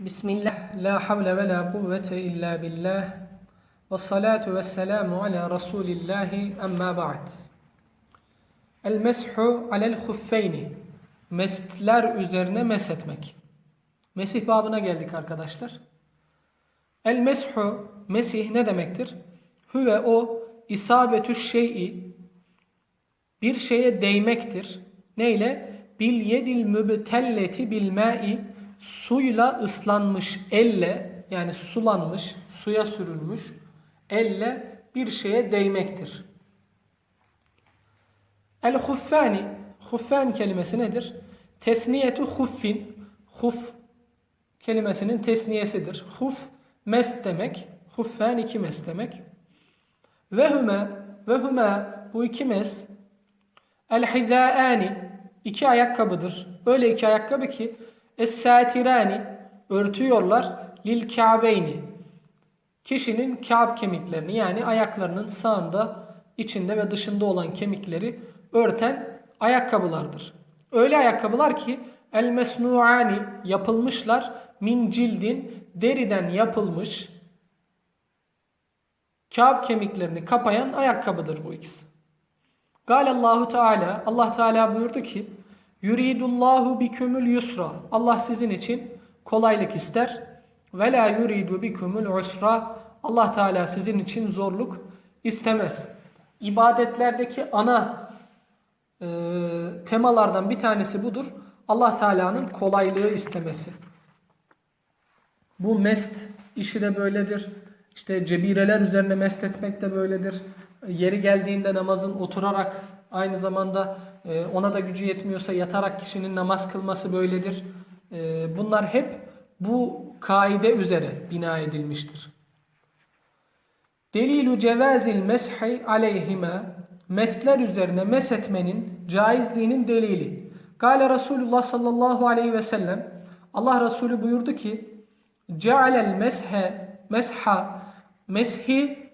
Bismillah, la havle ve la kuvvete illa billah. Ve salatu ve selamu ala Resulillahi amma ba'd. El meshu alel huffeyni. Mestler üzerine meshetmek. Mesih babına geldik arkadaşlar. El meshu, mesih ne demektir? Hüve o isabetü şey'i bir şeye değmektir. Neyle? Bil yedil mübtelleti bil ma'i suyla ıslanmış elle yani sulanmış, suya sürülmüş elle bir şeye değmektir. El huffani huffan kelimesi nedir? Tesniyetu huffin huf kelimesinin tesniyesidir. Huf mest demek. Huffan iki mes demek. Ve hüme ve hüme bu iki mes el hizaani iki ayakkabıdır. Öyle iki ayakkabı ki Es-satirani örtüyorlar lil ka'beyni. Kişinin ka'b kemiklerini yani ayaklarının sağında, içinde ve dışında olan kemikleri örten ayakkabılardır. Öyle ayakkabılar ki el mesnuani yapılmışlar min cildin deriden yapılmış ka'b kemiklerini kapayan ayakkabıdır bu ikisi. Galallahu Teala Allah Teala buyurdu ki Yuridullahu bikumul yusra. Allah sizin için kolaylık ister. Ve la yuridu bikumul usra. Allah Teala sizin için zorluk istemez. İbadetlerdeki ana e, temalardan bir tanesi budur. Allah Teala'nın kolaylığı istemesi. Bu mest işi de böyledir. İşte cebireler üzerine mest etmek de böyledir. Yeri geldiğinde namazın oturarak aynı zamanda e, ona da gücü yetmiyorsa yatarak kişinin namaz kılması böyledir. E, bunlar hep bu kaide üzere bina edilmiştir. Delilu cevazil meshi aleyhime mesler üzerine meshetmenin caizliğinin delili. Gale Resulullah sallallahu aleyhi ve sellem Allah Resulü buyurdu ki Cealel meshe mesha meshi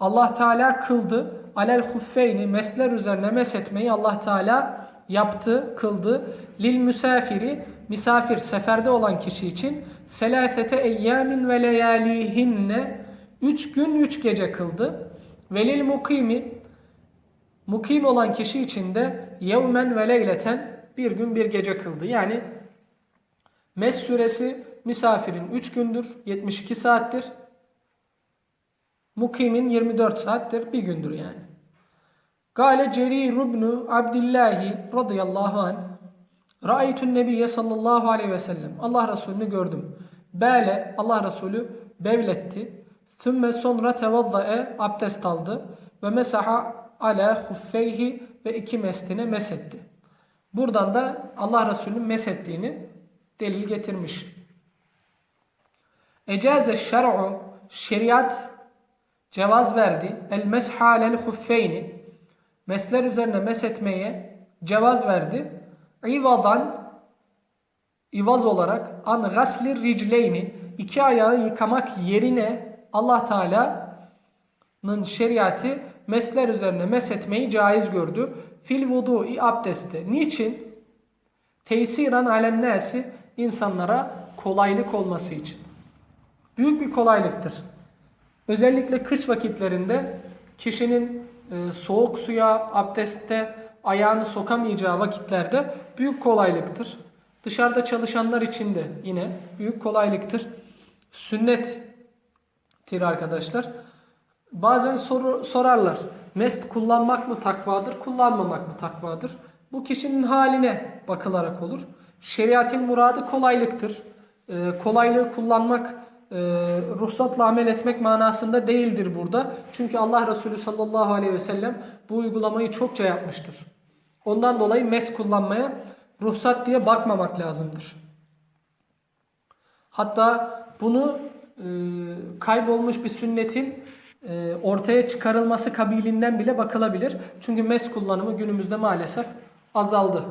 Allah Teala kıldı. Alel huffeyni mesler üzerine meshetmeyi Allah Teala yaptı, kıldı. Lil misafiri misafir seferde olan kişi için selasete eyyamin ve leyalihinne üç gün üç gece kıldı. Velil mukimi mukim olan kişi için de yevmen ve leyleten bir gün bir gece kıldı. Yani mes süresi misafirin 3 gündür, 72 saattir. Mukimin 24 saattir, bir gündür yani. Gale Cerir ibn Abdillahi radıyallahu anh Ra'aytun Nebiye sallallahu aleyhi ve sellem Allah Resulü'nü gördüm. Bale Allah Resulü bevletti. Thümme sonra tevadda'e abdest aldı. Ve mesaha ala huffeyhi ve iki mestine mesetti. Buradan da Allah Resulü'nün mesettiğini delil getirmiş. Ecaze şer'u şeriat cevaz verdi. El meshalel huffeyni mesler üzerine mesetmeye cevaz verdi. İvadan ivaz olarak an gasli ricleyni iki ayağı yıkamak yerine Allah Teala'nın şeriatı mesler üzerine mesetmeyi caiz gördü. Fil vudu'i abdestte. Niçin? Teysiran alen nasi insanlara kolaylık olması için. Büyük bir kolaylıktır. Özellikle kış vakitlerinde kişinin e, soğuk suya, abdestte ayağını sokamayacağı vakitlerde büyük kolaylıktır. Dışarıda çalışanlar için de yine büyük kolaylıktır. Sünnettir arkadaşlar. Bazen soru, sorarlar. Mest kullanmak mı takvadır, kullanmamak mı takvadır? Bu kişinin haline bakılarak olur. Şeriatin muradı kolaylıktır. Ee, kolaylığı kullanmak e, ruhsatla amel etmek manasında değildir burada. Çünkü Allah Resulü sallallahu aleyhi ve sellem bu uygulamayı çokça yapmıştır. Ondan dolayı mes kullanmaya ruhsat diye bakmamak lazımdır. Hatta bunu e, kaybolmuş bir sünnetin e, ortaya çıkarılması kabilinden bile bakılabilir. Çünkü mes kullanımı günümüzde maalesef azaldı.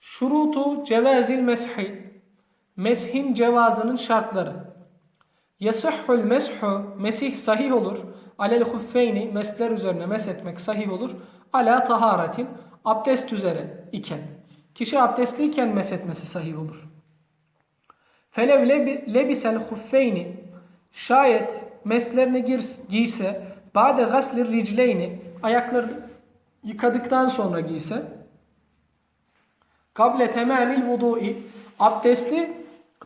Şurutu cevazil meshi Meshin cevazının şartları. Yasihhul meshu mesih sahih olur. Alel huffeyni mesler üzerine meshetmek sahih olur. Ala taharatin abdest üzere iken. Kişi abdestliyken meshetmesi sahih olur. Felev lebi- lebisel huffeyni şayet meslerini giyse ba'de gaslir ricleyni ayaklarını yıkadıktan sonra giyse kable temamil vudu'i abdesti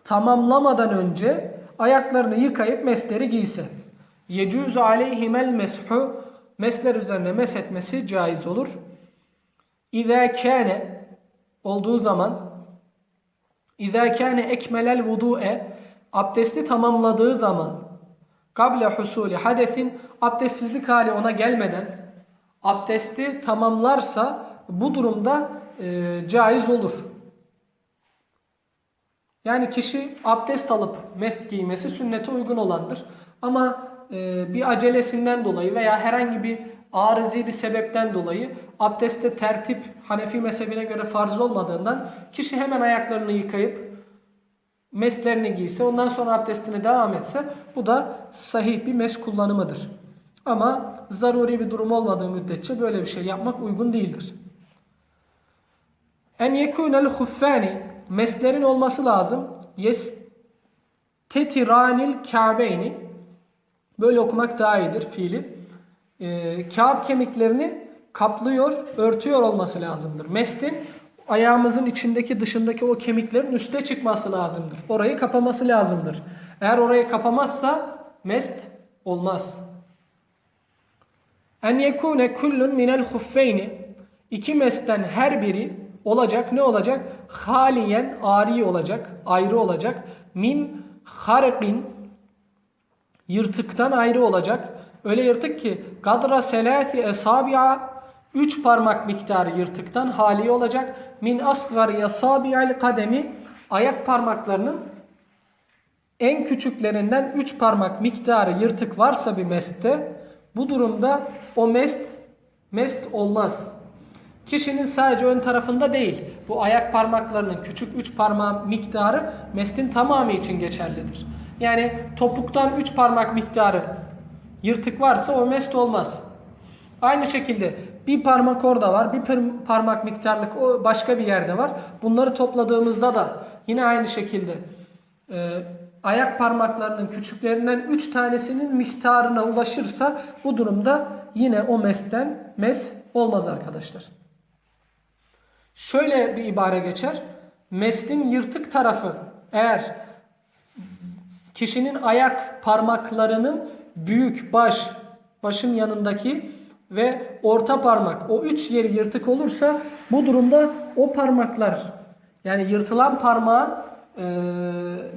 tamamlamadan önce ayaklarını yıkayıp mesleri giyse yecuzu aleyhimel meshu mesler üzerine meshetmesi caiz olur. İza kâne olduğu zaman İza kâne ekmelel vudu'e abdesti tamamladığı zaman kable husuli hadesin abdestsizlik hali ona gelmeden abdesti tamamlarsa bu durumda e, caiz olur. Yani kişi abdest alıp mest giymesi sünnete uygun olandır. Ama e, bir acelesinden dolayı veya herhangi bir arızi bir sebepten dolayı abdestte tertip Hanefi mezhebine göre farz olmadığından kişi hemen ayaklarını yıkayıp meslerini giyse ondan sonra abdestine devam etse bu da sahih bir mes kullanımıdır. Ama zaruri bir durum olmadığı müddetçe böyle bir şey yapmak uygun değildir. En yekunel huffani meslerin olması lazım. Yes tetiranil ka'beyni böyle okumak daha iyidir fiili. Ee, Kâb kemiklerini kaplıyor, örtüyor olması lazımdır. Mestin ayağımızın içindeki dışındaki o kemiklerin üste çıkması lazımdır. Orayı kapaması lazımdır. Eğer orayı kapamazsa mest olmaz. En yekune kullun minel huffeyni iki mesten her biri olacak ne olacak? Haliyen ari olacak, ayrı olacak. Min harqin yırtıktan ayrı olacak. Öyle yırtık ki kadra selasi esabi'a 3 parmak miktarı yırtıktan hali olacak. Min asgari esabi'al kademi ayak parmaklarının en küçüklerinden 3 parmak miktarı yırtık varsa bir mestte bu durumda o mest mest olmaz. Kişinin sadece ön tarafında değil bu ayak parmaklarının küçük 3 parmağı miktarı mestin tamamı için geçerlidir. Yani topuktan 3 parmak miktarı yırtık varsa o mest olmaz. Aynı şekilde bir parmak orada var, bir par- parmak miktarlık o başka bir yerde var. Bunları topladığımızda da yine aynı şekilde e, ayak parmaklarının küçüklerinden 3 tanesinin miktarına ulaşırsa bu durumda yine o mesten mes olmaz arkadaşlar. Şöyle bir ibare geçer. Mestin yırtık tarafı eğer kişinin ayak parmaklarının büyük baş, başın yanındaki ve orta parmak o üç yeri yırtık olursa bu durumda o parmaklar yani yırtılan parmağın e,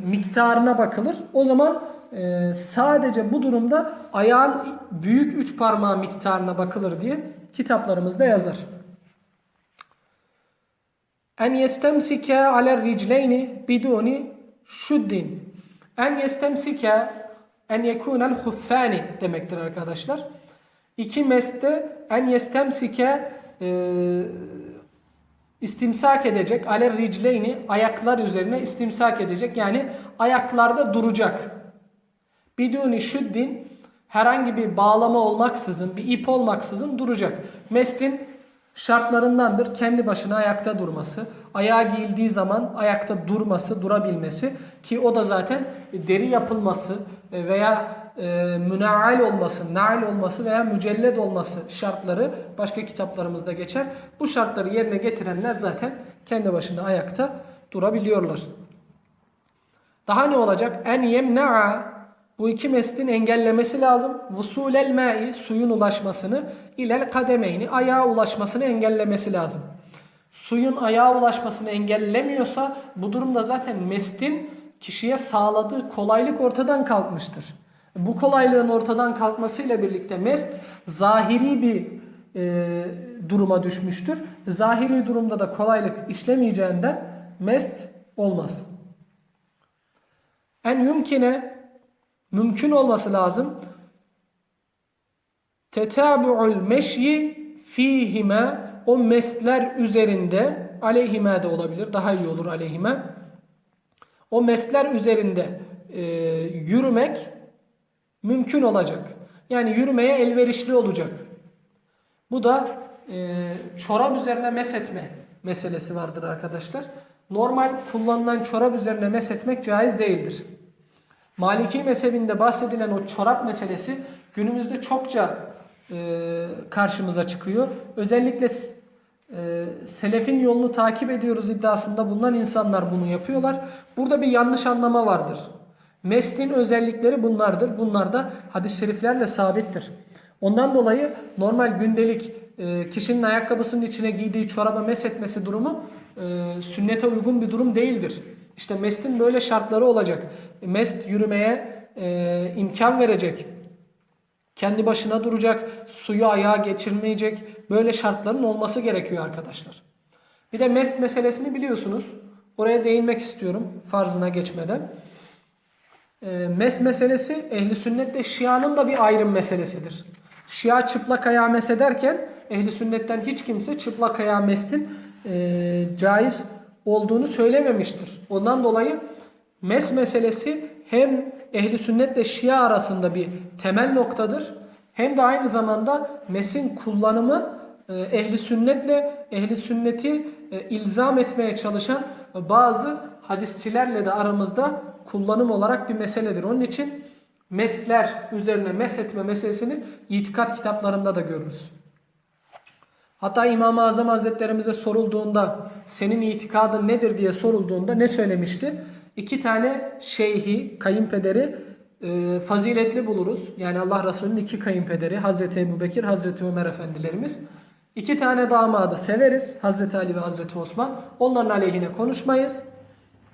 miktarına bakılır. O zaman e, sadece bu durumda ayağın büyük üç parmağı miktarına bakılır diye kitaplarımızda yazar. En yestemsike aler ricleyni biduni şuddin. En yestemsike en yekunel huffani demektir arkadaşlar. İki meste en yestemsike e, istimsak edecek. Aler ricleyni ayaklar üzerine istimsak edecek. Yani ayaklarda duracak. Biduni şuddin herhangi bir bağlama olmaksızın, bir ip olmaksızın duracak. Mestin şartlarındandır kendi başına ayakta durması, ayağa giyildiği zaman ayakta durması, durabilmesi ki o da zaten deri yapılması veya e, münaal olması, nail olması veya mücelled olması şartları başka kitaplarımızda geçer. Bu şartları yerine getirenler zaten kendi başına ayakta durabiliyorlar. Daha ne olacak? En yemna'a bu iki meslin engellemesi lazım. Vusulel ma'i suyun ulaşmasını ilel kademeyni ayağa ulaşmasını engellemesi lazım. Suyun ayağa ulaşmasını engellemiyorsa bu durumda zaten mestin kişiye sağladığı kolaylık ortadan kalkmıştır. Bu kolaylığın ortadan kalkmasıyla birlikte mest zahiri bir e, duruma düşmüştür. Zahiri durumda da kolaylık işlemeyeceğinden mest olmaz. En yumkine mümkün olması lazım. Tetabu'ul meşyi fihime o mesler üzerinde aleyhime de olabilir. Daha iyi olur aleyhime. O mesler üzerinde e, yürümek mümkün olacak. Yani yürümeye elverişli olacak. Bu da e, çorap üzerine mesetme meselesi vardır arkadaşlar. normal kullanılan çorap üzerine meshetmek caiz değildir. Maliki mezhebinde bahsedilen o çorap meselesi günümüzde çokça e, karşımıza çıkıyor. Özellikle e, selefin yolunu takip ediyoruz iddiasında bulunan insanlar bunu yapıyorlar. Burada bir yanlış anlama vardır. Meslin özellikleri bunlardır. Bunlar da hadis-i şeriflerle sabittir. Ondan dolayı normal gündelik e, kişinin ayakkabısının içine giydiği çoraba meshetmesi durumu e, sünnete uygun bir durum değildir. İşte meslin böyle şartları olacak. Mest yürümeye e, imkan verecek. Kendi başına duracak, suyu ayağa geçirmeyecek. Böyle şartların olması gerekiyor arkadaşlar. Bir de mest meselesini biliyorsunuz. Oraya değinmek istiyorum farzına geçmeden. E, mes meselesi ehli sünnetle şianın da bir ayrım meselesidir. Şia çıplak ayağı mesederken ehli sünnetten hiç kimse çıplak ayağı mestin e, caiz olduğunu söylememiştir. Ondan dolayı mes meselesi hem ehli sünnetle şia arasında bir temel noktadır. Hem de aynı zamanda mesin kullanımı e, ehli sünnetle ehli sünneti e, ilzam etmeye çalışan bazı hadisçilerle de aramızda kullanım olarak bir meseledir. Onun için mesler üzerine meshetme meselesini itikat kitaplarında da görürüz. Hatta İmam-ı Azam Hazretlerimize sorulduğunda senin itikadın nedir diye sorulduğunda ne söylemişti? İki tane şeyhi, kayınpederi e, faziletli buluruz. Yani Allah Resulü'nün iki kayınpederi Hazreti Ebu Bekir, Hazreti Ömer Efendilerimiz. İki tane damadı severiz. Hazreti Ali ve Hazreti Osman. Onların aleyhine konuşmayız.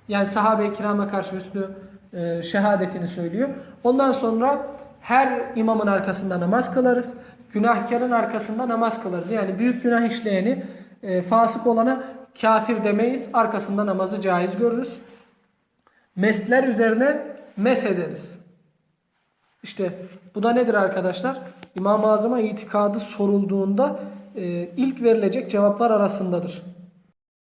Yani sahabe-i kirama karşı üstü e, şehadetini söylüyor. Ondan sonra her imamın arkasında namaz kılarız. Günahkarın arkasında namaz kılarız. Yani büyük günah işleyeni e, fasık olana kafir demeyiz. Arkasında namazı caiz görürüz. Mesler üzerine mes ederiz. İşte bu da nedir arkadaşlar? İmam-ı Azam'a itikadı sorulduğunda e, ilk verilecek cevaplar arasındadır.